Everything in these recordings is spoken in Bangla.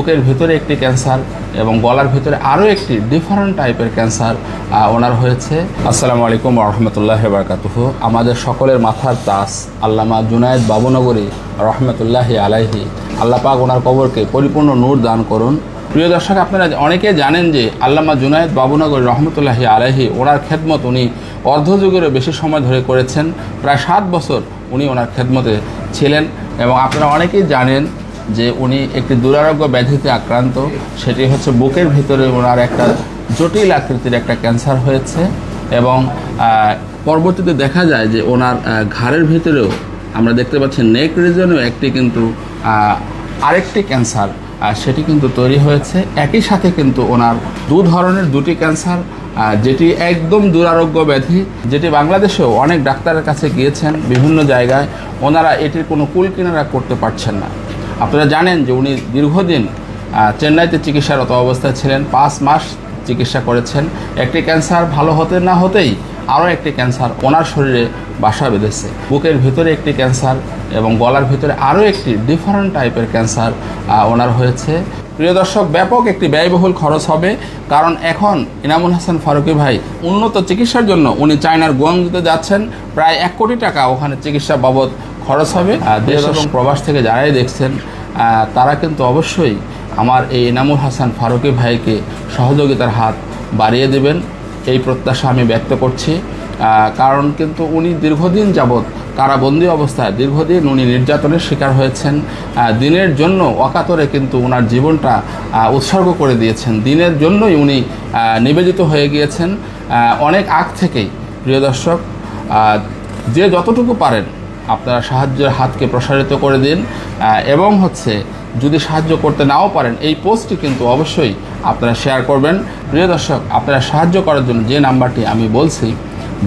বুকের ভিতরে একটি ক্যান্সার এবং গলার ভিতরে আরও একটি ডিফারেন্ট টাইপের ক্যান্সার ওনার হয়েছে। আসসালামু আলাইকুম রহমতুল্লাহ বারকাতুহু। আমাদের সকলের মাথার তাস আল্লামা জুনায়েদ বাবুনগরী রহমতুল্লাহি আলাইহি। আল্লাহ পাক ওনার কবরকে পরিপূর্ণ নূর দান করুন। প্রিয় দর্শক, আপনারা অনেকে জানেন যে আল্লামা জুনায়েদ বাবুনগরী রহমতুল্লাহি আলাইহি, ওনার খেদমত উনি অর্ধযুগেরও বেশি সময় ধরে করেছেন। প্রায় সাত বছর উনি ওনার খেদমতে ছিলেন এবং আপনারা অনেকেই জানেন যে উনি একটি দুরারোগ্য ব্যাধিতে আক্রান্ত, সেটি হচ্ছে বুকের ভিতরে ওনার একটা জটিল আকৃতির একটা ক্যান্সার হয়েছে এবং পরবর্তীতে দেখা যায় যে ওনার ঘাড়ের ভিতরেও আমরা দেখতে পাচ্ছি নেক রিজনেও একটি কিন্তু আরেকটি ক্যান্সার সেটি কিন্তু তৈরি হয়েছে। একই সাথে কিন্তু ওনার দু ধরনের দুটি ক্যান্সার যেটি একদম দুরারোগ্য ব্যাধি, যেটি বাংলাদেশেও অনেক ডাক্তারের কাছে গিয়েছেন বিভিন্ন জায়গায়। ওনারা এটির কোনো কুল কিনারা করতে পারছেন না। আপনারা জানেন যে উনি দীর্ঘদিন চেন্নাইতে চিকিৎসারত অবস্থায় ছিলেন পাঁচ মাস চিকিৎসা করেছেন। একটি ক্যান্সার ভালো হতে না হতেই আরও একটি ক্যান্সার ওনার শরীরে বাসা বেঁধেছে। বুকের ভিতরে একটি ক্যান্সার এবং গলার ভিতরে আরও একটি ডিফারেন্ট টাইপের ক্যান্সার ওনার হয়েছে। প্রিয় দর্শক ব্যাপক একটি ব্যয়বহুল খরচ হবে কারণ এখন ইনামুল হাসান ফারুকি ভাই উন্নত চিকিৎসার জন্য উনি চায়নার গোয়াংজুতে যাচ্ছেন। প্রায় এক কোটি টাকা ওখানে চিকিৎসা বাবদ খরচ হবে। আর দেশ এবং প্রবাস থেকে যারাই দেখছেন তারা কিন্তু অবশ্যই আমার এই ইনামুল হাসান ফারুকি ভাইকে সহযোগিতার হাত বাড়িয়ে দেবেন। এই প্রত্যাশা আমি ব্যক্ত করছি। কারণ কিন্তু উনি দীর্ঘদিন যাবৎ কারাবন্দি অবস্থায়, দীর্ঘদিন উনি নির্যাতনের শিকার হয়েছেন। দিনের জন্য অকাতরে কিন্তু ওনার জীবনটা উৎসর্গ করে দিয়েছেন। দিনের জন্যই উনি নিবেদিত হয়ে গিয়েছেন। অনেক আগ থেকেই, প্রিয় দর্শক যে যতটুকু পারেন আপনারা সাহায্যের হাতকে প্রসারিত করে দিন এবং হচ্ছে যদি সাহায্য করতে নাও পারেন, এই পোস্টটি কিন্তু অবশ্যই আপনারা শেয়ার করবেন। প্রিয় দর্শক, আপনারা সাহায্য করার জন্য যে নাম্বারটি আমি বলছি,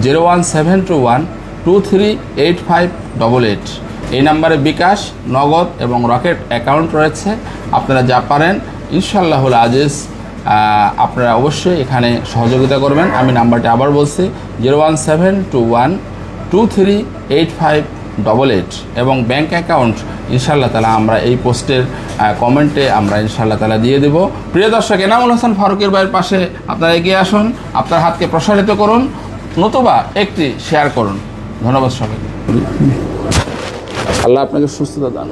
zero one seven two one two three eight five double eight. এই নাম্বারে বিকাশ, নগদ এবং রকেট অ্যাকাউন্ট রয়েছে। আপনারা যা পারেন ইনশাল্লাহুল আজিজ আপনারা অবশ্যই এখানে সহযোগিতা করবেন। আমি নাম্বারটি আবার বলছি, zero one seven two one two three eight five double eight এবং ব্যাঙ্ক অ্যাকাউন্ট ইনশাল্লাহ তালা আমরা এই পোস্টের কমেন্টে আমরা ইনশাল্লাহ তালা দিয়ে দেব। প্রিয় দর্শক এনামুল হাসান ফারুকের ভাইয়ের পাশে আপনারা এগিয়ে আসুন আপনার হাতকে প্রসারিত করুন নতুবা একটি শেয়ার করুন। ধন্যবাদ সবাইকে। আল্লাহ আপনাকে সুস্থতা দান